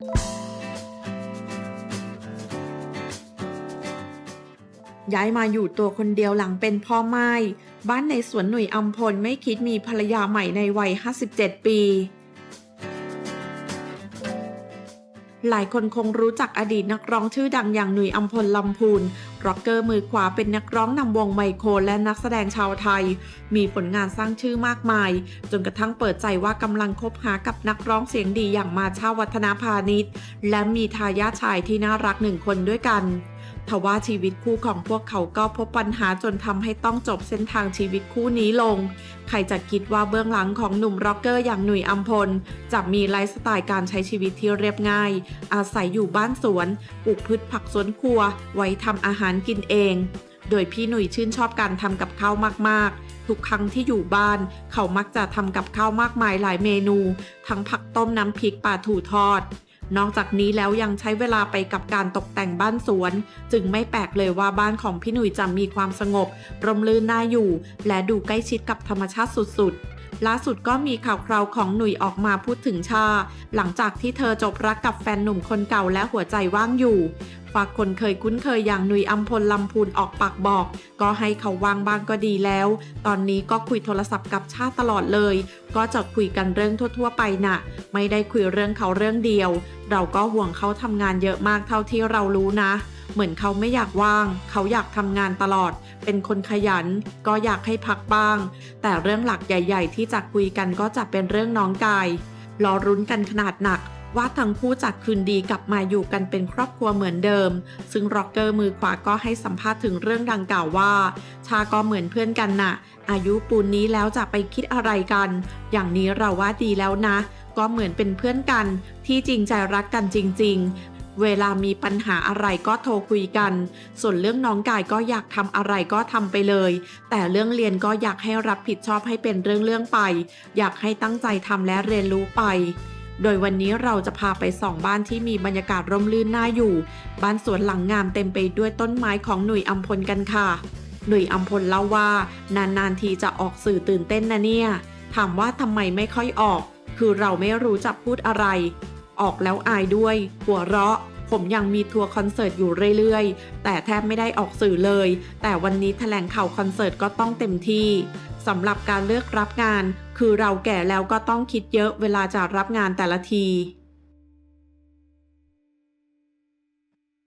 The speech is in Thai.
ย้ายมาอยู่ตัวคนเดียวหลังเป็นพ่อไม้บ้านในสวนหนุ่ยอัมพลไม่คิดมีภรรยาใหม่ในวัย 57 ปี หลายคนคงรู้จักอดีตนักร้องชื่อดังอย่างหนุ่ยอัมพลลำพูน ร็อกเกอร์มือขวาเป็นนักร้องนำวงไมโครและนักแสดงชาวไทย มีผลงานสร้างชื่อมากมาย จนกระทั่งเปิดใจว่ากำลังคบหากับนักร้องเสียงดีอย่างมาชาวัฒนาพาณิชย์ และมีทายาทชายที่น่ารักหนึ่งคนด้วยกัน ทว่าชีวิตคู่ของพวกเขาก็พบปัญหาจนทำให้ต้องจบเส้นทางชีวิตคู่นี้ลง ใครจะคิดว่าเบื้องหลังของหนุ่มร็อกเกอร์อย่างหนุ่ยอัมพล จะมีไลฟ์สไตล์การใช้ชีวิตที่เรียบง่าย อาศัยอยู่บ้านสวน ปลูกพืชผักสวนครัว ไว้ทำอาหารกินเอง โดยพี่หนุ่ยชื่นชอบการทำกับข้าวมากๆทุกครั้งที่อยู่บ้าน เขามักจะทำกับข้าวมากมายหลายเมนู ทั้งผักต้มน้ำพริกปลาถูทอด นอกจากนี้แล้วยังใช้เวลาไปกับการตกแต่งบ้านสวน จึงไม่แปลกเลยว่าบ้านของพี่หนุ่ยจะมีความสงบ ร่มรื่นน่าอยู่ และดูใกล้ชิดกับธรรมชาติสุดๆล่าสุดก็มีข่าวคราวของหนุ่ยออกมาพูดถึงชา หลังจากที่เธอจบรักกับแฟนหนุ่มคนเก่าและหัวใจว่างอยู่ ฝากคนเคยคุ้นเคยอย่างหนุ่ยอัมพลลำพูนออกปากบอก ก็ให้เขาวางบ้างก็ดีแล้ว ตอนนี้ก็คุยโทรศัพท์กับชาตลอดเลย ก็จะคุยกันเรื่องทั่ว ๆ ไปน่ะ ไม่ได้คุยเรื่องเขาเรื่องเดียว เราก็ห่วงเขาทำงานเยอะมากเท่าที่เรารู้นะ เหมือนเขาไม่อยากว่าง เขาอยากทำงานตลอด เป็นคนขยัน ก็อยากให้พักบ้าง แต่เรื่องหลักใหญ่ ๆ ที่จะคุยกันก็จะเป็นเรื่องน้องกายรอรุ้นกันขนาดหนักว่าทั้งคู่จัดคืนดีกลับมาอยู่กันเป็นครอบครัวเหมือนเดิม ซึ่งร็อกเกอร์มือขวาก็ให้สัมภาษณ์ถึงเรื่องดังกล่าวว่า ชาก็เหมือนเพื่อนกันน่ะ อายุปูนนี้แล้วจะไปคิดอะไรกัน อย่างนี้เราว่าดีแล้วนะ ก็เหมือนเป็นเพื่อนกันที่จริงใจรักกันจริง ๆ เวลามีปัญหาอะไรก็โทรคุยกัน ส่วนเรื่องน้องกายก็อยากทำอะไรก็ทำไปเลย แต่เรื่องเรียนก็อยากให้รับผิดชอบให้เป็นเรื่องๆไป อยากให้ตั้งใจทำและเรียนรู้ไปโดยวันนี้เราจะพาไปส่องบ้านที่มีบรรยากาศร่มรื่นน่าอยู่ บ้านสวนหลังงามเต็มไปด้วยต้นไม้ของหนุ่ยอัมพลกันค่ะ หนุ่ยอัมพลเล่าว่า นานๆทีจะออกสื่อตื่นเต้นนะเนี่ย ถามว่าทำไมไม่ค่อยออก คือเราไม่รู้จะพูดอะไร ออกแล้วอายด้วย หัวเราะ ผมยังมีทัวร์คอนเสิร์ตอยู่เรื่อยๆ แต่แทบไม่ได้ออกสื่อเลย แต่วันนี้แถลงข่าวคอนเสิร์ตก็ต้องเต็มที่สำหรับการเลือกรับงาน คือเราแก่แล้วก็ต้องคิดเยอะเวลาจะรับงานแต่ละที